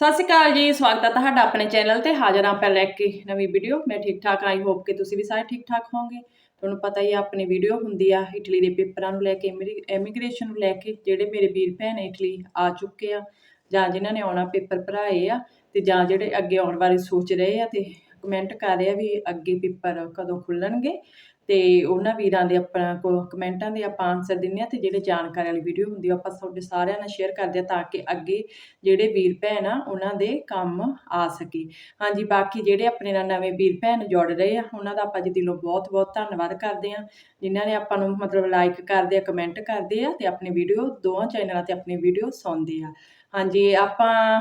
ਸਤਿ ਸ਼੍ਰੀ ਅਕਾਲ ਜੀ, ਸਵਾਗਤ ਹੈ ਤੁਹਾਡਾ ਆਪਣੇ ਚੈਨਲ ਤੇ। ਹਾਜ਼ਰ ਹਾਂ ਆਪਾਂ ਲੈ ਕੇ ਨਵੀਂ ਵੀਡੀਓ। ਮੈਂ ਠੀਕ ਠਾਕ ਆਈ ਹੋਪ ਕਿ ਤੁਸੀਂ ਵੀ ਸਾਰੇ ਠੀਕ ਠਾਕ ਹੋਵੋਗੇ। ਤੁਹਾਨੂੰ ਪਤਾ ਹੀ ਆ, ਆਪਣੀ ਵੀਡੀਓ ਹੁੰਦੀ ਆ ਇਟਲੀ ਦੇ ਪੇਪਰਾਂ ਨੂੰ ਲੈ ਕੇ ਇਮੀਗ੍ਰੇਸ਼ਨ ਨੂੰ ਲੈ ਕੇ, ਜਿਹੜੇ ਮੇਰੇ ਵੀਰ ਭੈਣ ਇਟਲੀ ਆ ਚੁੱਕੇ ਆ ਜਾਂ ਜਿਨ੍ਹਾਂ ਨੇ ਆਉਣਾ ਪੇਪਰ ਭਰਾਏ ਆ ਤੇ ਜਾਂ ਜਿਹੜੇ ਅੱਗੇ ਆਉਣ ਬਾਰੇ ਸੋਚ ਰਹੇ ਆ ਤੇ ਕਮੈਂਟ ਕਰ ਰਿਹਾ ਵੀ ਅੱਗੇ ਪੇਪਰ ਕਦੋਂ ਖੁੱਲਣਗੇ ਤੇ ਉਹਨਾਂ ਵੀਰਾਂ ਦੇ ਆਪਣਾ ਕੋ ਕਮੈਂਟਾਂ ਦੇ ਆਪਾਂ ਆਨਸਰ ਦਿੰਨੇ ਆ ਤੇ ਜਿਹੜੇ ਜਾਣਕਾਰੀ ਵਾਲੀ ਵੀਡੀਓ ਹੁੰਦੀ ਆ ਆਪਾਂ ਤੁਹਾਡੇ ਸਾਰਿਆਂ ਨਾਲ ਸ਼ੇਅਰ ਕਰਦੇ ਆ ਤਾਂ ਕਿ ਅੱਗੇ ਜਿਹੜੇ ਵੀਰ ਭੈਣ ਆ ਉਹਨਾਂ ਦੇ ਕੰਮ ਆ ਸਕੇ। ਹਾਂਜੀ, ਬਾਕੀ ਜਿਹੜੇ ਆਪਣੇ ਨਾਲ ਨਵੇਂ ਵੀਰ ਭੈਣ ਜੁੜ ਰਹੇ ਆ, ਉਹਨਾਂ ਦਾ ਆਪਾਂ ਜੀ ਦਿਲੋਂ ਬਹੁਤ ਬਹੁਤ ਧੰਨਵਾਦ ਕਰਦੇ ਆ ਜਿਨ੍ਹਾਂ ਨੇ ਆਪਾਂ ਨੂੰ ਮਤਲਬ ਲਾਈਕ ਕਰਦੇ ਆ ਕਮੈਂਟ ਕਰਦੇ ਆ ਤੇ ਆਪਣੀ ਵੀਡੀਓ ਦੋਵਾਂ ਚੈਨਲਾਂ ਤੇ ਆਪਣੀ ਵੀਡੀਓ ਸੁਣਦੇ ਆ। ਹਾਂਜੀ, ਆਪਾਂ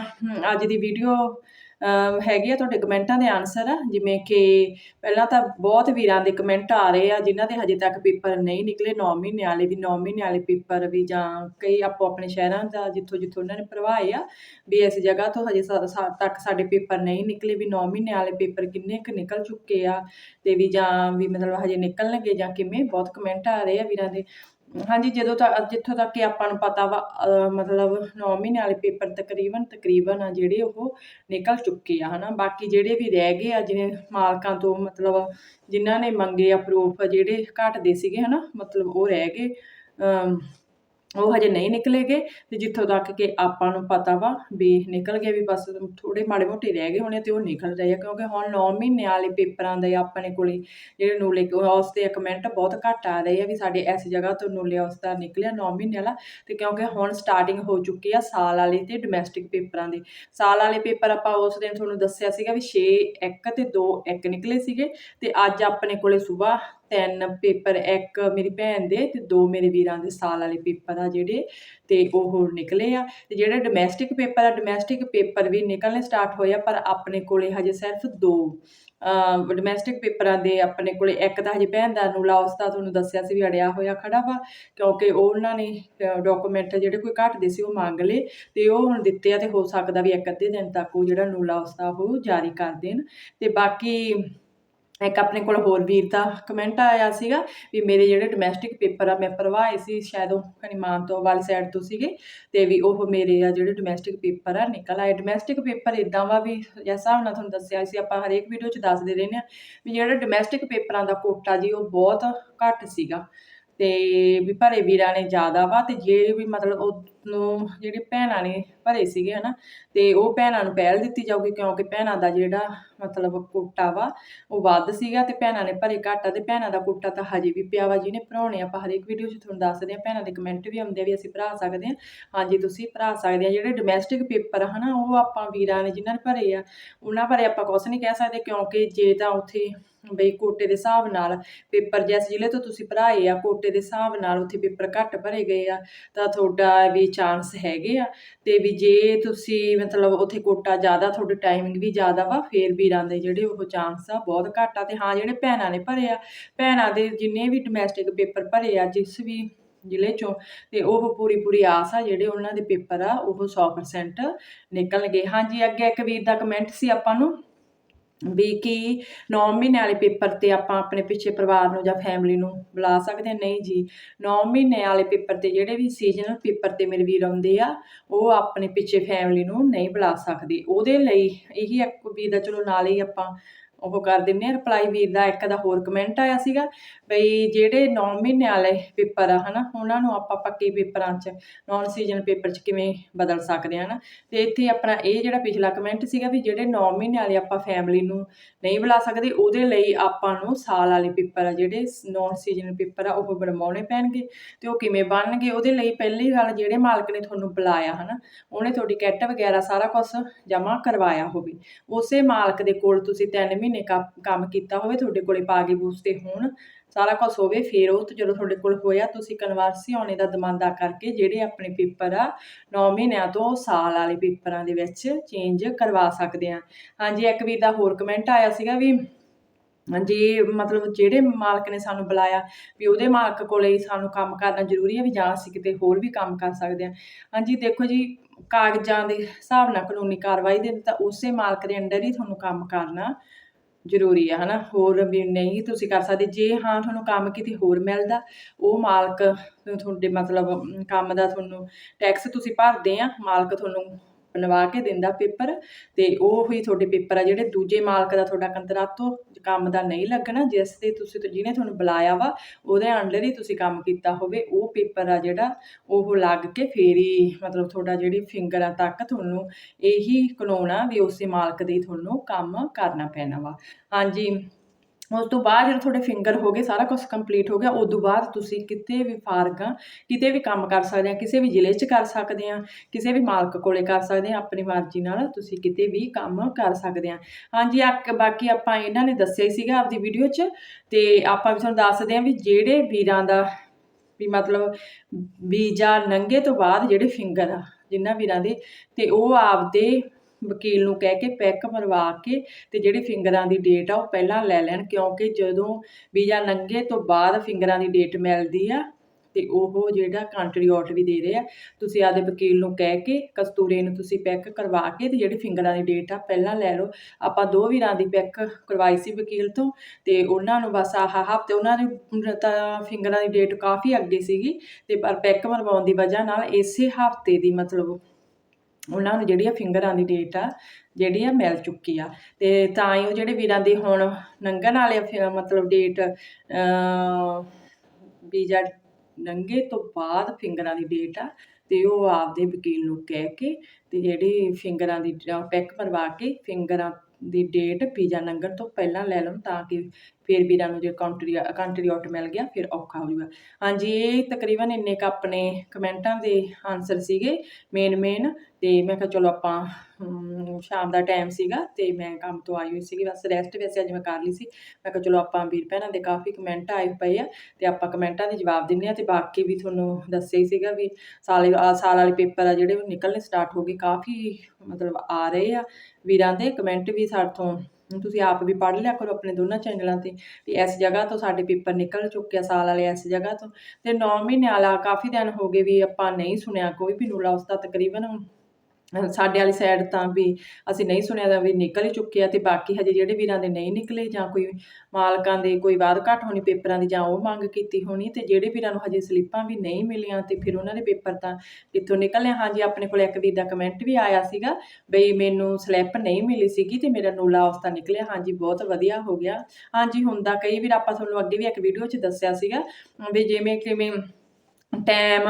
ਅੱਜ ਦੀ ਵੀਡੀਓ ਹੈਗੇ ਆ ਤੁਹਾਡੇ ਕਮੈਂਟਾਂ ਦੇ ਆਨਸਰ ਜਿਵੇਂ ਕਿ ਪਹਿਲਾਂ ਤਾਂ ਬਹੁਤ ਵੀਰਾਂ ਦੇ ਕਮੈਂਟ ਆ ਰਹੇ ਆ, ਜਿਨ੍ਹਾਂ ਦੇ ਹਜੇ ਤੱਕ ਪੇਪਰ ਨਹੀਂ ਨਿਕਲੇ 9 ਮਹੀਨੇ ਵਾਲੇ ਵੀ 9 ਮਹੀਨੇ ਵਾਲੇ ਪੇਪਰ ਵੀ ਜਾਂ ਕਈ ਆਪੋ ਆਪਣੇ ਸ਼ਹਿਰਾਂ ਦਾ, ਜਿੱਥੋਂ ਜਿੱਥੋਂ ਉਹਨਾਂ ਨੇ ਭਰਵਾਏ ਆ, ਵੀ ਇਸ ਜਗ੍ਹਾ ਤੋਂ ਹਜੇ ਤੱਕ ਸਾਡੇ ਪੇਪਰ ਨਹੀਂ ਨਿਕਲੇ, ਵੀ 9 ਮਹੀਨੇ ਵਾਲੇ ਪੇਪਰ ਕਿੰਨੇ ਕੁ ਨਿਕਲ ਚੁੱਕੇ ਆ, ਤੇ ਵੀ ਜਾਂ ਵੀ ਮਤਲਬ ਹਜੇ ਨਿਕਲਣਗੇ ਜਾਂ ਕਿਵੇਂ, ਬਹੁਤ ਕਮੈਂਟ ਆ ਰਹੇ ਆ ਵੀਰਾਂ ਦੇ। ਹਾਂਜੀ, ਜਦੋਂ ਤੱਕ ਜਿੱਥੋਂ ਤੱਕ ਕਿ ਆਪਾਂ ਨੂੰ ਪਤਾ ਵਾ ਮਤਲਬ 9 ਮਹੀਨੇ ਵਾਲੇ ਪੇਪਰ ਤਕਰੀਬਨ ਤਕਰੀਬਨ ਆ ਜਿਹੜੇ ਉਹ ਨਿਕਲ ਚੁੱਕੇ ਆ, ਹਨਾ। ਬਾਕੀ ਜਿਹੜੇ ਵੀ ਰਹਿ ਗਏ ਆ, ਜਿਵੇਂ ਮਾਲਕਾਂ ਤੋਂ ਮਤਲਬ ਜਿਨ੍ਹਾਂ ਨੇ ਮੰਗੇ ਆ ਪ੍ਰੂਫ ਜਿਹੜੇ ਘਟਦੇ ਸੀਗੇ, ਹਨਾ, ਮਤਲਬ ਉਹ ਰਹਿ ਗਏ। ਉਹ ਹਜੇ ਨਹੀਂ ਨਿਕਲੇਗੇ ਤੇ ਜਿੱਥੋਂ ਤੱਕ ਕਿ ਆਪਾਂ ਨੂੰ ਪਤਾ ਵਾ ਵੀ ਨਿਕਲ ਗਏ ਵੀ ਬਸ ਥੋੜੇ ਮਾੜੇ ਮੋਟੇ ਰਹਿ ਗਏ ਹੋਣੇ ਤੇ ਉਹ ਨਿਕਲ ਰਹੇ ਆ, ਕਿਉਂਕਿ ਹੁਣ 9 ਮਹੀਨੇ ਵਾਲੇ ਪੇਪਰਾਂ ਦੇ ਆਪਣੇ ਕੋਲੇ ਜਿਹੜੇ ਨੂਲੇ ਉਸ ਤੇ ਕਮੈਂਟ ਬਹੁਤ ਘੱਟ ਆ ਰਹੇ ਆ ਵੀ ਸਾਡੇ ਇਸ ਜਗ੍ਹਾ ਤੋਂ ਨੂਲੇ ਉਸ ਦਾ ਨਿਕਲਿਆ 9 ਮਹੀਨੇ ਵਾਲਾ ਤੇ ਕਿਉਂਕਿ ਹੁਣ ਸਟਾਰਟਿੰਗ ਹੋ ਚੁੱਕੀ ਆ ਸਾਲ ਵਾਲੇ ਤੇ ਡੋਮੈਸਟਿਕ ਪੇਪਰਾਂ ਦੇ। ਸਾਲ ਵਾਲੇ ਪੇਪਰ ਆਪਾਂ ਉਸ ਦਿਨ ਤੁਹਾਨੂੰ ਦੱਸਿਆ ਸੀਗਾ ਵੀ 6 1 ਤੇ 2 1 ਨਿਕਲੇ ਸੀਗੇ ਤੇ ਅੱਜ ਆਪਣੇ ਕੋਲੇ ਸਵੇਰ ਤਿੰਨ ਪੇਪਰ, ਇੱਕ ਮੇਰੀ ਭੈਣ ਦੇ ਤੇ ਦੋ ਮੇਰੇ ਵੀਰਾਂ ਦੇ ਸਾਲ ਵਾਲੇ ਪੇਪਰ ਆ ਜਿਹੜੇ ਤੇ ਉਹ ਨਿਕਲੇ ਆ। ਤੇ ਜਿਹੜੇ ਡੋਮੈਸਟਿਕ ਪੇਪਰ ਆ ਡੋਮੈਸਟਿਕ ਪੇਪਰ ਵੀ ਨਿਕਲਣੇ ਸਟਾਰਟ ਹੋਏ ਆ, ਪਰ ਆਪਣੇ ਕੋਲੇ ਹਜੇ ਸਿਰਫ ਦੋ। ਡੋਮੈਸਟਿਕ ਪੇਪਰਾਂ ਦੇ ਆਪਣੇ ਕੋਲੇ ਇੱਕ ਤਾਂ ਹਜੇ ਭੈਣ ਦਾ ਨੂਲਾ ਉਸ ਦਾ ਤੁਹਾਨੂੰ ਦੱਸਿਆ ਸੀ ਵੀ ਅੜਿਆ ਹੋਇਆ ਖੜਾ ਵਾ, ਕਿਉਂਕਿ ਉਹ ਉਹਨਾਂ ਨੇ ਡਾਕੂਮੈਂਟ ਜਿਹੜੇ ਕੋਈ ਘੱਟਦੇ ਸੀ ਉਹ ਮੰਗ ਲਏ ਤੇ ਉਹ ਹੁਣ ਦਿੱਤੇ ਆ ਤੇ ਹੋ ਸਕਦਾ ਵੀ ਇੱਕ ਅੱਧੇ ਦਿਨ ਤੱਕ ਉਹ ਜਿਹੜਾ ਨੂਲਾ ਉਸ ਦਾ ਉਹ ਜਾਰੀ ਕਰ ਦੇਣ। ਤੇ ਬਾਕੀ ਇੱਕ ਆਪਣੇ ਕੋਲ ਹੋਰ ਵੀਰ ਦਾ ਕਮੈਂਟ ਆਇਆ ਸੀਗਾ ਵੀ ਮੇਰੇ ਜਿਹੜੇ ਡੋਮੈਸਟਿਕ ਪੇਪਰ ਆ, ਮੈਂ ਭਰਵਾਏ ਸੀ, ਸ਼ਾਇਦ ਉਹ ਖਣੀ ਮਾਨ ਤੋਂ ਵਾਲੀ ਸਾਈਡ ਤੋਂ ਸੀਗੇ ਤੇ ਵੀ ਉਹ ਮੇਰੇ ਆ ਜਿਹੜੇ ਡੋਮੈਸਟਿਕ ਪੇਪਰ ਆ, ਨਿਕਲ ਆਏ। ਡੋਮੈਸਟਿਕ ਪੇਪਰ ਇਦਾਂ ਵਾ ਵੀ ਜਿਸ ਹਿਸਾਬ ਨਾਲ ਤੁਹਾਨੂੰ ਦੱਸਿਆ ਸੀ, ਆਪਾਂ ਹਰੇਕ ਵੀਡੀਓ 'ਚ ਦੱਸਦੇ ਰਹਿੰਦੇ ਆ ਵੀ ਜਿਹੜਾ ਡੋਮੈਸਟਿਕ ਪੇਪਰਾਂ ਦਾ ਕੋਟਾ ਜੀ, ਉਹ ਬਹੁਤ ਘੱਟ ਸੀਗਾ ਤੇ ਵੀ ਭਰੇ ਵੀਰਾਂ ਨੇ ਜ਼ਿਆਦਾ ਵਾ ਤੇ ਜੇ ਵੀ ਮਤਲਬ ਉਹ ਉਹਨੂੰ ਜਿਹੜੀ ਭੈਣਾਂ ਨੇ ਭਰੇ ਸੀਗੇ, ਹਨਾ, ਤੇ ਉਹ ਭੈਣਾਂ ਨੂੰ ਪਹਿਲ ਦਿੱਤੀ ਜਾਊਗੀ, ਕਿਉਂਕਿ ਭੈਣਾਂ ਦਾ ਜਿਹੜਾ ਮਤਲਬ ਕੋਟਾ ਵਾ, ਉਹ ਵੱਧ ਸੀਗਾ ਤੇ ਭੈਣਾਂ ਨੇ ਭਰੇ ਘੱਟ ਆ, ਤੇ ਭੈਣਾਂ ਦਾ ਕੋਟਾ ਤਾਂ ਹਜੇ ਵੀ ਪਿਆ ਵਾ, ਜਿਹਨੇ ਭਰਾਉਣੇ ਆਪਾਂ ਹਰੇਕ ਵੀਡੀਓ 'ਚ ਤੁਹਾਨੂੰ ਦੱਸਦੇ ਆ ਭੈਣਾਂ ਦੇ ਕਮੈਂਟ ਵੀ ਆਉਂਦੇ ਆ ਵੀ ਅਸੀਂ ਭਰਾ ਸਕਦੇ ਆ ਹਾਂਜੀ, ਤੁਸੀਂ ਭਰਾ ਸਕਦੇ ਆ, ਜਿਹੜੇ ਡੋਮੈਸਟਿਕ ਪੇਪਰ ਆ, ਹਨਾ, ਉਹ ਆਪਾਂ ਵੀਰਾਂ ਨੇ ਜਿਨ੍ਹਾਂ ਨੇ ਭਰੇ ਆ, ਉਹਨਾਂ ਬਾਰੇ ਆਪਾਂ ਕੁਝ ਨਹੀਂ ਕਹਿ ਸਕਦੇ, ਕਿਉਂਕਿ ਜੇ ਤਾਂ ਉੱਥੇ ਬਈ ਕੋਟੇ ਦੇ ਹਿਸਾਬ ਨਾਲ ਪੇਪਰ ਜਿਸ ਜ਼ਿਲ੍ਹੇ ਤੋਂ ਤੁਸੀਂ ਭਰਾਏ ਆ, ਕੋਟੇ ਦੇ ਹਿਸਾਬ ਨਾਲ ਉੱਥੇ ਪੇਪਰ ਘੱਟ ਭਰੇ ਗਏ ਆ, ਤਾਂ ਤੁਹਾਡਾ ਵੀ ਚਾਂਸ ਹੈਗੇ ਆ। ਤੇ ਵੀ ਜੇ ਤੁਸੀਂ ਮਤਲਬ ਉੱਥੇ ਕੋਟਾ ਜ਼ਿਆਦਾ ਤੁਹਾਡੀ ਟਾਈਮਿੰਗ ਵੀ ਜ਼ਿਆਦਾ ਵਾ, ਫੇਰ ਵੀਰਾਂ ਦੇ ਜਿਹੜੇ ਉਹ ਚਾਂਸ ਆ ਬਹੁਤ ਘੱਟ ਆ। ਤੇ ਹਾਂ, ਜਿਹੜੇ ਭੈਣਾਂ ਨੇ ਭਰੇ ਆ, ਭੈਣਾਂ ਦੇ ਜਿੰਨੇ ਵੀ ਡੋਮੈਸਟਿਕ ਪੇਪਰ ਭਰੇ ਆ, ਜਿਸ ਵੀ ਜ਼ਿਲ੍ਹੇ ਚੋਂ, ਤੇ ਉਹ ਪੂਰੀ ਪੂਰੀ ਆਸ ਆ ਜਿਹੜੇ ਉਹਨਾਂ ਦੇ ਪੇਪਰ ਆ, ਉਹ 100% ਨਿਕਲਣਗੇ। ਹਾਂਜੀ, ਅੱਗੇ ਇੱਕ ਵੀਰ ਦਾ ਕਮੈਂਟ ਸੀ ਆਪਾਂ ਨੂੰ। ਵੀ ਕੀ 9 ਮਹੀਨੇ ਵਾਲੇ ਪੇਪਰ ਤੇ ਆਪਾਂ ਆਪਣੇ ਪਿੱਛੇ ਪਰਿਵਾਰ ਨੂੰ ਜਾਂ ਫੈਮਿਲੀ ਨੂੰ ਬੁਲਾ ਸਕਦੇ ਹਾਂ? ਨਹੀਂ ਜੀ। 9 ਮਹੀਨੇ ਵਾਲੇ ਪੇਪਰ ਤੇ ਜਿਹੜੇ ਵੀ ਸੀਜ਼ਨਲ ਪੇਪਰ ਤੇ ਮੇਰੇ ਵੀਰ ਆਉਂਦੇ ਆ, ਉਹ ਆਪਣੇ ਪਿੱਛੇ ਫੈਮਿਲੀ ਨੂੰ ਨਹੀਂ ਬੁਲਾ ਸਕਦੇ। ਉਹਦੇ ਲਈ ਇਹੀ ਇੱਕ ਵੀਰ ਦਾ ਚਲੋ ਨਾਲ ਹੀ ਆਪਾਂ ਉਹ ਕਰ ਦਿੰਨੇ ਆ ਰਿਪਲਾਈ ਵੀਰ ਦਾ ਇੱਕ ਦਾ ਹੋਰ ਕਮੈਂਟ ਆਇਆ ਸੀਗਾ ਬਈ ਜਿਹੜੇ 9 ਮਹੀਨੇ ਵਾਲੇ ਪੇਪਰ ਆ, ਹਨਾ, ਉਹਨਾਂ ਨੂੰ ਆਪਾਂ ਪੱਕੇ ਪੇਪਰਾਂ 'ਚ ਨੌਨ ਸੀਜ਼ਨ ਪੇਪਰ 'ਚ ਕਿਵੇਂ ਬਦਲ ਸਕਦੇ ਹਾਂ ਹਨਾ। ਤੇ ਇੱਥੇ ਆਪਣਾ ਇਹ ਜਿਹੜਾ ਪਿਛਲਾ ਕਮੈਂਟ ਸੀਗਾ ਵੀ ਜਿਹੜੇ 9 ਮਹੀਨੇ ਵਾਲੇ ਆਪਾਂ ਫੈਮਿਲੀ ਨੂੰ ਨਹੀਂ ਬੁਲਾ ਸਕਦੇ, ਉਹਦੇ ਲਈ ਆਪਾਂ ਨੂੰ ਸਾਲ ਵਾਲੇ ਪੇਪਰ ਆ, ਜਿਹੜੇ ਨੌਨ ਸੀਜ਼ਨ ਪੇਪਰ ਆ, ਉਹ ਬਣਵਾਉਣੇ ਪੈਣਗੇ ਤੇ ਉਹ ਕਿਵੇਂ ਬਣਨਗੇ, ਉਹਦੇ ਲਈ ਪਹਿਲੀ ਗੱਲ ਜਿਹੜੇ ਮਾਲਕ ਨੇ ਤੁਹਾਨੂੰ ਬੁਲਾਇਆ, ਹਨਾ, ਉਹਨੇ ਤੁਹਾਡੀ ਕਿੱਟ ਵਗੈਰਾ ਸਾਰਾ ਕੁਝ ਜਮ੍ਹਾਂ ਕਰਵਾਇਆ ਹੋਵੇ। ਉਸੇ ਮਾਲਕ ਦੇ ਕੋਲ ਤੁਸੀਂ 3 ਮਹੀਨੇ ਕੰਮ ਕੰਮ ਕੀਤਾ ਹੋਵੇ ਤੁਹਾਡੇ ਕੋਲੇ ਪਾਗੇ ਬੂਸਤੇ ਹੋਣ, ਸਾਰਾ ਕੁਝ ਹੋਵੇ ਫਿਰ ਉਹ ਤੇ ਜਦੋਂ ਤੁਹਾਡੇ ਕੋਲ ਹੋਇਆ, ਤੁਸੀਂ ਕਨਵਰਸੀ ਆਉਣੇ ਦਾ ਦਮਾਂਦਾ ਕਰਕੇ ਜਿਹੜੇ ਆਪਣੇ ਪੇਪਰ ਆ 9 ਮਹੀਨਿਆਂ ਤੋਂ ਸਾਲ ਵਾਲੇ ਪੇਪਰਾਂ ਦੇ ਵਿੱਚ ਚੇਂਜ ਕਰਵਾ ਸਕਦੇ ਆ। ਹਾਂਜੀ, ਇੱਕ ਵੀਰ ਦਾ ਹੋਰ ਕਮੈਂਟ ਆਇਆ ਸੀਗਾ ਵੀ ਜੇ ਮਤਲਬ ਜਿਹੜੇ ਮਾਲਕ ਨੇ ਸਾਨੂੰ ਬੁਲਾਇਆ, ਵੀ ਉਹਦੇ ਮਾਲਕ ਕੋਲੇ ਹੀ ਸਾਨੂੰ ਕੰਮ ਕਰਨਾ ਜ਼ਰੂਰੀ ਹੈ ਵੀ ਜਾਂ ਅਸੀਂ ਕਿਤੇ ਹੋਰ ਵੀ ਕੰਮ ਕਰ ਸਕਦੇ ਹਾਂ ਹਾਂਜੀ, ਦੇਖੋ ਜੀ, ਕਾਗਜ਼ਾਂ ਦੇ ਹਿਸਾਬ ਨਾਲ ਕਾਨੂੰਨੀ ਕਾਰਵਾਈ ਦੇ ਤਾਂ ਉਸੇ ਮਾਲਕ ਦੇ ਅੰਡਰ ਹੀ ਤੁਹਾਨੂੰ ਕੰਮ ਕਰਨਾ ਜ਼ਰੂਰੀ ਆ, ਹਨਾ? ਹੋਰ ਵੀ ਨਹੀਂ ਤੁਸੀਂ ਕਰ ਸਕਦੇ। ਜੇ ਹਾਂ ਤੁਹਾਨੂੰ ਕੰਮ ਕਿਤੇ ਹੋਰ ਮਿਲਦਾ, ਉਹ ਮਾਲਕ, ਤੁਹਾਡੇ ਮਤਲਬ, ਕੰਮ ਦਾ ਤੁਹਾਨੂੰ ਟੈਕਸ ਤੁਸੀਂ ਭਰਦੇ ਆ, ਮਾਲਕ ਤੁਹਾਨੂੰ ਬਣਵਾ ਕੇ ਦਿੰਦਾ ਪੇਪਰ ਤੇ ਉਹ ਹੀ ਤੁਹਾਡੇ ਪੇਪਰ ਆ ਜਿਹੜੇ ਦੂਜੇ ਮਾਲਕ ਦਾ ਤੁਹਾਡਾ ਕੰਤਰਾਤੋ ਕੰਮ ਦਾ ਨਹੀਂ ਲੱਗਣਾ, ਜਿਸ ਤੇ ਤੁਸੀਂ ਜਿਹਨੇ ਤੁਹਾਨੂੰ ਬੁਲਾਇਆ ਵਾ, ਉਹਦੇ ਅੰਡਰ ਹੀ ਤੁਸੀਂ ਕੰਮ ਕੀਤਾ ਹੋਵੇ, ਉਹ ਪੇਪਰ ਆ ਜਿਹੜਾ, ਉਹ ਲੱਗ ਕੇ ਫੇਰ ਹੀ ਮਤਲਬ ਤੁਹਾਡਾ ਜਿਹੜੀ ਫਿੰਗਰਾਂ ਤੱਕ ਤੁਹਾਨੂੰ ਇਹੀ ਕਾਨੂੰਨ ਆ ਵੀ ਉਸੇ ਮਾਲਕ ਦੇ ਤੁਹਾਨੂੰ ਕੰਮ ਕਰਨਾ ਪੈਣਾ ਵਾ। ਹਾਂਜੀ ਉਸ ਤੋਂ ਬਾਅਦ ਜਦੋਂ ਤੁਹਾਡੇ ਫਿੰਗਰ ਹੋ ਗਏ, ਸਾਰਾ ਕੁਝ ਕੰਪਲੀਟ ਹੋ ਗਿਆ ਉਸ ਤੋਂ ਬਾਅਦ ਤੁਸੀਂ ਕਿਤੇ ਵੀ ਫਾਰਗਾਂ ਕਿਤੇ ਵੀ ਕੰਮ ਕਰ ਸਕਦੇ ਆ ਕਿਸੇ ਵੀ ਜ਼ਿਲ੍ਹੇ 'ਚ ਕਰ ਸਕਦੇ ਆ ਕਿਸੇ ਵੀ ਮਾਲਕ ਕੋਲੇ ਕਰ ਸਕਦੇ ਆ ਆਪਣੀ ਮਰਜ਼ੀ ਨਾਲ ਤੁਸੀਂ ਕਿਤੇ ਵੀ ਕੰਮ ਕਰ ਸਕਦੇ ਆ ਹਾਂਜੀ ਆ ਬਾਕੀ ਆਪਾਂ ਇਹਨਾਂ ਨੇ ਦੱਸਿਆ ਹੀ ਸੀਗਾ ਆਪਦੀ ਵੀਡੀਓ 'ਚ ਤੇ ਆਪਾਂ ਵੀ ਤੁਹਾਨੂੰ ਦੱਸਦੇ ਆ ਵੀ ਜਿਹੜੇ ਵੀਰਾਂ ਦਾ ਵੀ ਮਤਲਬ ਵੀਜ਼ਾ ਲੰਘੇ ਤੋਂ ਬਾਅਦ ਜਿਹੜੇ ਫਿੰਗਰ ਆ ਜਿਨ੍ਹਾਂ ਵੀਰਾਂ ਦੇ, ਤੇ ਉਹ ਆਪਦੇ ਵਕੀਲ ਨੂੰ ਕਹਿ ਕੇ ਪੈਕ ਮਰਵਾ ਕੇ ਤੇ ਜਿਹੜੇ ਫਿੰਗਰਾਂ ਦੀ ਡੇਟ ਆ ਉਹ ਪਹਿਲਾਂ ਲੈ ਲੈਣ, ਕਿਉਂਕਿ ਜਦੋਂ ਵੀਜ਼ਾ ਲੰਘੇ ਤੋਂ ਬਾਅਦ ਫਿੰਗਰਾਂ ਦੀ ਡੇਟ ਮਿਲਦੀ ਆ, ਤੇ ਉਹ ਜਿਹੜਾ ਕੰਟਰੀ ਆਊਟ ਵੀ ਦੇ ਰਹੇ ਆ, ਤੁਸੀਂ ਆਪਦੇ ਵਕੀਲ ਨੂੰ ਕਹਿ ਕੇ, ਕਸਤੂਰੇ ਨੂੰ ਤੁਸੀਂ ਪੈਕ ਕਰਵਾ ਕੇ ਤੇ ਜਿਹੜੀ ਫਿੰਗਰਾਂ ਦੀ ਡੇਟ ਆ ਪਹਿਲਾਂ ਲੈ ਲਓ। ਆਪਾਂ ਦੋ ਵੀਰਾਂ ਦੀ ਪੈਕ ਕਰਵਾਈ ਸੀ ਵਕੀਲ ਤੋਂ ਤੇ ਉਹਨਾਂ ਨੂੰ ਬਸ ਆਹ ਹਫ਼ਤੇ ਉਹਨਾਂ ਦੀ ਤਾਂ ਫਿੰਗਰਾਂ ਦੀ ਡੇਟ ਕਾਫੀ ਅੱਗੇ ਸੀਗੀ ਤੇ ਪਰ ਪੈਕ ਮਰਵਾਉਣ ਦੀ ਵਜ੍ਹਾ ਨਾਲ ਇਸੇ ਹਫ਼ਤੇ ਦੀ ਮਤਲਬ ਉਹਨਾਂ ਨੂੰ ਜਿਹੜੀ ਆ ਫਿੰਗਰਾਂ ਦੀ ਡੇਟ ਆ ਜਿਹੜੀ ਆ ਮਿਲ ਚੁੱਕੀ ਆ। ਤੇ ਤਾਂ ਹੀ ਉਹ ਜਿਹੜੇ ਵੀਰਾਂ ਦੀ ਹੁਣ ਲੰਘਣ ਵਾਲੇ ਆ ਮਤਲਬ ਡੇਟ ਵੀਜ਼ਾ ਲੰਘੇ ਤੋਂ ਬਾਅਦ ਫਿੰਗਰਾਂ ਦੀ ਡੇਟ ਆ, ਤੇ ਉਹ ਆਪਦੇ ਵਕੀਲ ਨੂੰ ਕਹਿ ਕੇ ਤੇ ਜਿਹੜੀ ਫਿੰਗਰਾਂ ਦੀ ਪੈਕ ਮਰਵਾ ਕੇ ਫਿੰਗਰਾਂ ਦੀ ਡੇਟ ਵੀਜ਼ਾ ਲੰਘਣ ਤੋਂ ਪਹਿਲਾਂ ਲੈ ਲਓ ਤਾਂ ਕਿ ਫਿਰ ਵੀਰਾਂ ਨੂੰ ਜੇ ਕੰਟਰੀ ਕੰਟਰੀ ਆਊਟ ਮਿਲ ਗਿਆ, ਫਿਰ ਔਖਾ ਹੋ ਜਾਊਗਾ। ਹਾਂਜੀ, ਇਹ ਤਕਰੀਬਨ ਇੰਨੇ ਕ ਆਪਣੇ ਕਮੈਂਟਾਂ ਦੇ ਆਨਸਰ ਸੀਗੇ ਮੇਨ ਮੇਨ ਤੇ ਮੈਂ ਕਿਹਾ ਚਲੋ ਆਪਾਂ ਸ਼ਾਮ ਦਾ ਟਾਈਮ ਸੀਗਾ ਤੇ ਮੈਂ ਕੰਮ ਤੋਂ ਆਈ ਹੋਈ ਸੀਗੀ, ਬਸ ਰੈਸਟ ਵੈਸੇ ਅੱਜ ਮੈਂ ਕਰ ਲਈ ਸੀ। ਮੈਂ ਕਿਹਾ ਚਲੋ ਆਪਾਂ ਵੀਰ ਭੈਣਾਂ ਦੇ ਕਾਫੀ ਕਮੈਂਟ ਆਏ ਪਏ ਆ ਤੇ ਆਪਾਂ ਕਮੈਂਟਾਂ ਦੇ ਜਵਾਬ ਦਿੰਦੇ ਆ ਤੇ ਬਾਕੀ ਵੀ ਤੁਹਾਨੂੰ ਦੱਸਿਆ ਹੀ ਸੀਗਾ ਵੀ ਸਾਲ ਸਾਲ ਵਾਲੇ ਪੇਪਰ ਆ ਜਿਹੜੇ ਉਹ ਨਿਕਲਣੇ ਸਟਾਰਟ ਹੋ ਗਏ, ਕਾਫੀ ਮਤਲਬ ਆ ਰਹੇ ਆ ਵੀਰਾਂ ਦੇ। ਕਮੈਂਟ ਵੀ ਸਾਥੋਂ ਤੁਸੀਂ ਆਪ ਵੀ ਪੜ੍ਹ ਲਿਆ ਕਰੋ ਆਪਣੇ ਦੋਨਾਂ ਚੈਨਲਾਂ ਤੇ ਵੀ ਇਸ ਜਗ੍ਹਾ ਤੋਂ ਸਾਡੇ ਪੇਪਰ ਨਿਕਲ ਚੁੱਕਿਆ ਸਾਲ ਵਾਲੇ ਇਸ ਜਗ੍ਹਾ ਤੋਂ। ਤੇ 9 ਮਹੀਨੇ ਵਾਲਾ ਕਾਫੀ ਦਿਨ ਹੋ ਗਏ ਵੀ ਆਪਾਂ ਨਹੀਂ ਸੁਣਿਆ, ਕੋਈ ਵੀ ਨੂਲਾ ਉਸ ਦਾ ਤਕਰੀਬਨ ਸਾਡੇ ਵਾਲੀ ਸਾਈਡ ਤਾਂ ਵੀ ਅਸੀਂ ਨਹੀਂ ਸੁਣਿਆ ਦਾ ਵੀ ਨਿਕਲ ਹੀ ਚੁੱਕਿਆ ਆ ਤੇ ਬਾਕੀ ਹਜੇ ਜਿਹੜੇ ਵੀਰਾਂ ਦੇ ਨਹੀਂ ਨਿਕਲੇ ਜਾਂ ਕੋਈ ਮਾਲਕਾਂ ਦੇ ਕੋਈ ਵਾਧ ਘੱਟ ਹੋਣੀ ਪੇਪਰਾਂ ਦੀ ਜਾਂ ਉਹ ਮੰਗ ਕੀਤੀ ਹੋਣੀ ਤੇ ਜਿਹੜੇ ਵੀਰਾਂ ਨੂੰ ਹਜੇ ਸਲਿੱਪਾਂ ਵੀ ਨਹੀਂ ਮਿਲੀਆਂ ਤੇ ਫਿਰ ਉਹਨਾਂ ਦੇ ਪੇਪਰ ਤਾਂ ਕਿੱਥੋਂ ਨਿਕਲਨੇ ਹਾਂਜੀ, ਆਪਣੇ ਕੋਲ ਇੱਕ ਵੀਰ ਦਾ ਕਮੈਂਟ ਵੀ ਆਇਆ ਸੀਗਾ ਬਈ ਮੈਨੂੰ ਸਲਿੱਪ ਨਹੀਂ ਮਿਲੀ ਸੀਗੀ ਤੇ ਮੇਰਾ ਨੂਲਾ ਉਸਤਾ ਨਿਕਲਿਆ। ਹਾਂਜੀ, ਬਹੁਤ ਵਧੀਆ ਹੋ ਗਿਆ। ਹਾਂਜੀ ਹੁੰਦਾ ਕਈ ਵੀਰ ਆਪਾਂ ਤੁਹਾਨੂੰ ਅੱਗੇ ਵੀ ਇੱਕ ਵੀਡੀਓ 'ਚ ਦੱਸਿਆ ਸੀਗਾ ਵੀ ਜਿਵੇਂ ਕਿਵੇਂ ਟਾਈਮ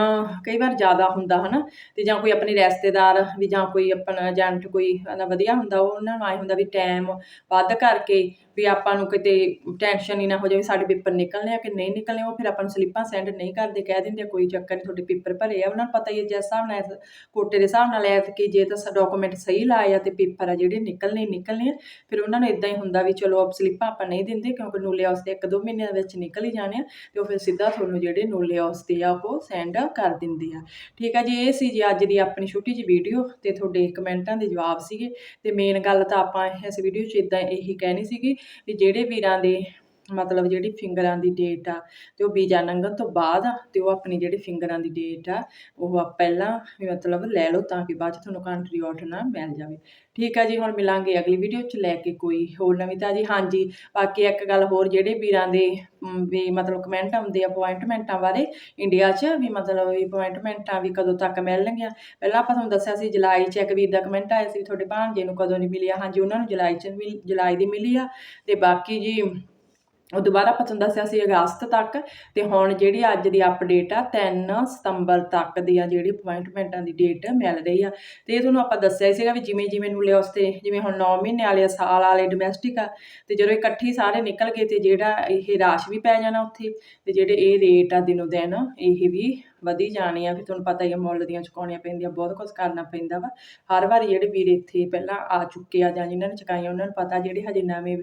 ਕਈ ਵਾਰ ਜ਼ਿਆਦਾ ਹੁੰਦਾ ਹਨਾ, ਤੇ ਜਾਂ ਕੋਈ ਆਪਣੇ ਰਿਸ਼ਤੇਦਾਰ ਵੀ ਜਾਂ ਕੋਈ ਆਪਣਾ ਏਜੰਟ ਕੋਈ ਇਹਦਾ ਵਧੀਆ ਹੁੰਦਾ ਉਹ ਉਹਨਾਂ ਨੂੰ ਆਏ ਹੁੰਦਾ ਵੀ ਟਾਈਮ ਵੱਧ ਕਰਕੇ ਵੀ ਆਪਾਂ ਨੂੰ ਕਿਤੇ ਟੈਨਸ਼ਨ ਹੀ ਨਾ ਹੋ ਜਾਵੇ ਸਾਡੇ ਪੇਪਰ ਨਿਕਲਣੇ ਆ ਕਿ ਨਹੀਂ ਨਿਕਲਣੇ, ਉਹ ਫਿਰ ਆਪਾਂ ਨੂੰ ਸਲਿੱਪਾਂ ਸੈਂਡ ਨਹੀਂ ਕਰਦੇ, ਕਹਿ ਦਿੰਦੇ ਕੋਈ ਚੱਕਰ ਨਹੀਂ, ਤੁਹਾਡੇ ਪੇਪਰ ਭਰੇ ਆ, ਉਹਨਾਂ ਨੂੰ ਪਤਾ ਹੀ ਹੈ ਜਿਸ ਹਿਸਾਬ ਨਾਲ ਕੋਟੇ ਦੇ ਹਿਸਾਬ ਨਾਲ ਐਤ ਕਿ ਜੇ ਤਾਂ ਡਾਕੂਮੈਂਟ ਸਹੀ ਲਾਏ ਆ ਤੇ ਪੇਪਰ ਆ ਜਿਹੜੇ ਨਿਕਲਣੇ ਹੀ ਨਿਕਲਣੇ ਆ, ਫਿਰ ਉਹਨਾਂ ਨੂੰ ਇਦਾਂ ਹੀ ਹੁੰਦਾ ਵੀ ਚਲੋ ਆਪ ਸਲਿੱਪਾਂ ਆਪਾਂ ਨਹੀਂ ਦਿੰਦੇ ਕਿਉਂਕਿ ਨੂਲੇ ਉਸ ਦੇ ਇੱਕ ਦੋ ਮਹੀਨਿਆਂ ਵਿੱਚ ਨਿਕਲ ਹੀ ਜਾਣੇ ਆ ਤੇ ਉਹ ਫਿਰ ਸਿੱਧਾ ਤੁਹਾਨੂੰ ਜਿਹੜੇ ਨੂਲੇ ਉਸ ਤੇ ਆ ਉਹ ਸੈਂਡ ਕਰ ਦਿੰਦੇ ਆ। ਠੀਕ ਆ ਜੀ, ਇਹ ਸੀ ਜੀ ਅੱਜ ਦੀ ਆਪਣੀ ਛੋਟੀ ਜਿਹੀ ਵੀਡੀਓ ਤੇ ਤੁਹਾਡੇ ਕਮੈਂਟਾਂ ਦੇ ਜਵਾਬ ਸੀਗੇ ਤੇ ਮੇਨ ਗੱਲ ਤਾਂ ਆਪਾਂ ਇਸ ਵੀਡੀਓ 'ਚ ਇਦਾਂ ਇਹੀ ਕਹਿਣੀ ਸੀਗੀ ਵੀ ਜਿਹੜੇ ਵੀਰਾਂ ਦੇ ਮਤਲਬ ਜਿਹੜੀ ਫਿੰਗਰਾਂ ਦੀ ਡੇਟ ਆ ਤੇ ਉਹ ਬੀਜਾ ਲੰਘਣ ਤੋਂ ਬਾਅਦ ਆ ਤੇ ਉਹ ਆਪਣੀ ਜਿਹੜੀ ਫਿੰਗਰਾਂ ਦੀ ਡੇਟ ਆ, ਉਹ ਆ ਪਹਿਲਾਂ ਵੀ ਮਤਲਬ ਲੈ ਲਓ ਤਾਂ ਕਿ ਬਾਅਦ 'ਚ ਤੁਹਾਨੂੰ ਕੰਟਰੀ ਆਊਟ ਨਾ ਮਿਲ ਜਾਵੇ। ਠੀਕ ਆ ਜੀ, ਹੁਣ ਮਿਲਾਂਗੇ ਅਗਲੀ ਵੀਡੀਓ 'ਚ ਲੈ ਕੇ ਕੋਈ ਹੋਰ ਨਵੀਂ ਤਾਜੀ। ਹਾਂਜੀ, ਬਾਕੀ ਇੱਕ ਗੱਲ ਹੋਰ ਜਿਹੜੇ ਵੀਰਾਂ ਦੇ ਵੀ ਮਤਲਬ ਕਮੈਂਟ ਆਉਂਦੇ ਆ ਅਪਾਇੰਟਮੈਂਟਾਂ ਬਾਰੇ ਇੰਡੀਆ 'ਚ ਵੀ ਮਤਲਬ ਵੀ ਅਪਾਇੰਟਮੈਂਟਾਂ ਵੀ ਕਦੋਂ ਤੱਕ ਮਿਲਣਗੀਆਂ? ਪਹਿਲਾਂ ਆਪਾਂ ਤੁਹਾਨੂੰ ਦੱਸਿਆ ਸੀ ਜੁਲਾਈ 'ਚ ਇੱਕ ਵੀਰ ਦਾ ਕਮੈਂਟ ਆਇਆ ਸੀ ਵੀ ਤੁਹਾਡੇ ਭਾਂਜੇ ਨੂੰ ਕਦੋਂ ਨਹੀਂ ਮਿਲਿਆ। ਹਾਂਜੀ, ਉਹਨਾਂ ਨੂੰ ਜੁਲਾਈ 'ਚ ਮਿਲ ਜੁਲਾਈ ਦੀ ਮਿਲੀ ਆ ਤੇ ਬਾਕੀ ਜੀ ਉਹ ਦੁਬਾਰਾ ਆਪਾਂ ਤੁਹਾਨੂੰ ਦੱਸਿਆ ਸੀ ਅਗਸਤ ਤੱਕ ਤੇ ਹੁਣ ਜਿਹੜੀ ਅੱਜ ਦੀ ਅਪਡੇਟ ਆ 3 ਸਤੰਬਰ ਤੱਕ ਦੀ ਆ ਜਿਹੜੀ ਅਪਾਇੰਟਮੈਂਟਾਂ ਦੀ ਡੇਟ ਮਿਲ ਰਹੀ ਆ। ਤੇ ਇਹ ਤੁਹਾਨੂੰ ਆਪਾਂ ਦੱਸਿਆ ਹੀ ਸੀਗਾ ਵੀ ਜਿਵੇਂ ਜਿਵੇਂ ਨੂੰ ਲਿਆ ਉਸ ਤੇ ਜਿਵੇਂ ਹੁਣ 9 ਮਹੀਨੇ ਵਾਲੇ ਆ, ਸਾਲ ਵਾਲੇ ਡੋਮੈਸਟਿਕ ਆ ਤੇ ਜਦੋਂ ਇਕੱਠੇ ਸਾਰੇ ਨਿਕਲ ਗਏ ਤੇ ਜਿਹੜਾ ਇਹ ਰਾਸ਼ ਵੀ ਪੈ ਜਾਣਾ ਉੱਥੇ ਤੇ ਜਿਹੜੇ ਇਹ ਰੇਟ ਆ ਦਿਨੋ ਦਿਨ ਇਹ ਵੀ ਵਧੀ ਜਾਣੀ ਆ ਫਿਰ ਤੁਹਾਨੂੰ ਪਤਾ ਹੀ ਆ ਮੁੱਲ ਦੀਆਂ ਚੁਕਾਉਣੀਆਂ ਪੈਂਦੀਆਂ, ਬਹੁਤ ਕੁਝ ਕਰਨਾ ਪੈਂਦਾ ਵਾ। ਹਰ ਵਾਰੀ ਜਿਹੜੇ ਵੀਰ ਇੱਥੇ ਪਹਿਲਾਂ ਆ ਚੁੱਕੇ ਆ ਜਾਂ ਜਿਨ੍ਹਾਂ ਨੇ ਚੁਕਾਈਆਂ, ਉਹਨਾਂ ਨੂੰ ਪਤਾ ਜਿਹੜੇ ਹਜੇ ਨਵੇਂ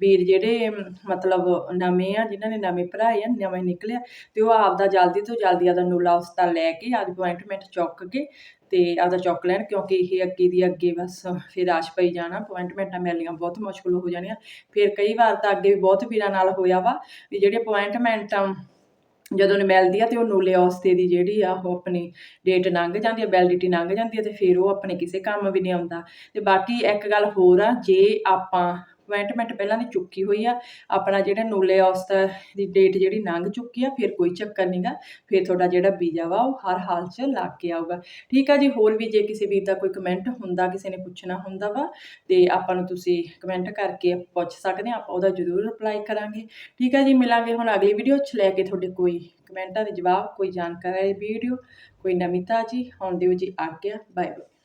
ਵੀਰ ਜਿਹੜੇ ਮਤਲਬ ਨਵੇਂ ਆ, ਜਿਨ੍ਹਾਂ ਨੇ ਨਵੇਂ ਭਰਾਏ ਆ, ਨਵੇਂ ਨਿਕਲਿਆ, ਤੇ ਉਹ ਆਪਦਾ ਜਲਦੀ ਤੋਂ ਜਲਦੀ ਆਪਦਾ ਨੂਲਾ ਉਸਤਾ ਲੈ ਕੇ ਆਪਦੀ ਅਪਾਇੰਟਮੈਂਟ ਚੁੱਕ ਕੇ ਤੇ ਆਪਦਾ ਚੁੱਕ ਲੈਣ, ਕਿਉਂਕਿ ਇਹ ਅੱਗੇ ਦੀ ਅੱਗੇ ਬਸ ਫਿਰ ਆਸ਼ ਪਈ ਜਾਣਾ ਅਪਾਇੰਟਮੈਂਟਾਂ ਮਿਲਣੀਆਂ ਬਹੁਤ ਮੁਸ਼ਕਲ ਹੋ ਜਾਣੀਆਂ। ਫਿਰ ਕਈ ਵਾਰ ਤਾਂ ਅੱਗੇ ਵੀ ਬਹੁਤ ਵੀਰਾਂ ਨਾਲ ਹੋਇਆ ਵਾ, ਵੀ ਜਿਹੜੇ ਅਪਾਇੰਟਮੈਂਟ ਜਦੋਂ ਮਿਲਦੀ ਆ ਤੇ ਉਹ ਨੂਲੇ ਔਸਤੇ ਦੀ ਜਿਹੜੀ ਆ, ਉਹ ਆਪਣੀ ਡੇਟ ਲੰਘ ਜਾਂਦੀ ਆ ਵੈਲਿਡਿਟੀ ਲੰਘ ਜਾਂਦੀ ਆ ਤੇ ਫਿਰ ਉਹ ਆਪਣੇ ਕਿਸੇ ਕੰਮ ਵੀ ਨਹੀਂ ਆਉਂਦਾ। ਤੇ ਬਾਕੀ ਇੱਕ ਗੱਲ ਹੋਰ ਆ, ਜੇ ਆਪਾਂ ਅਪਾਇੰਟਮੈਂਟ ਪਹਿਲਾਂ ਦੀ ਚੁੱਕੀ ਹੋਈ ਆ। ਆਪਣਾ ਜਿਹੜਾ ਨੂਲੇ ਔਸਤ ਦੀ ਡੇਟ ਜਿਹੜੀ ਲੰਘ ਚੁੱਕੀ ਆ, ਫਿਰ ਕੋਈ ਚੱਕਰ ਨਹੀਂਗਾ ਫਿਰ ਤੁਹਾਡਾ ਜਿਹੜਾ ਵੀਜ਼ਾ ਵਾ, ਉਹ ਹਰ ਹਾਲ 'ਚ ਲੱਗ ਕੇ ਆਊਗਾ। ਠੀਕ ਆ ਜੀ, ਹੋਰ ਵੀ ਜੇ ਕਿਸੇ ਵੀਰ ਦਾ ਕੋਈ ਕਮੈਂਟ ਹੁੰਦਾ, ਕਿਸੇ ਨੇ ਪੁੱਛਣਾ ਹੁੰਦਾ ਵਾ, ਤੇ ਆਪਾਂ ਨੂੰ ਤੁਸੀਂ ਕਮੈਂਟ ਕਰਕੇ ਪੁੱਛ ਸਕਦੇ ਆ, ਆਪਾਂ ਉਹਦਾ ਜ਼ਰੂਰ ਰਿਪਲਾਈ ਕਰਾਂਗੇ। ਠੀਕ ਆ ਜੀ, ਮਿਲਾਂਗੇ ਹੁਣ ਅਗਲੀ ਵੀਡੀਓ 'ਚ, ਲੈ ਕੇ ਤੁਹਾਡੇ ਕੋਈ ਕਮੈਂਟਾਂ ਦੇ ਜਵਾਬ, ਕੋਈ ਜਾਣਕਾਰੀ ਵੀਡੀਓ, ਕੋਈ ਨਵੀਂ ਤਾਜੀ ਹੁਣ ਦਿਓ ਜੀ ਆਗਿਆ ਬਾਏ ਬਾਏ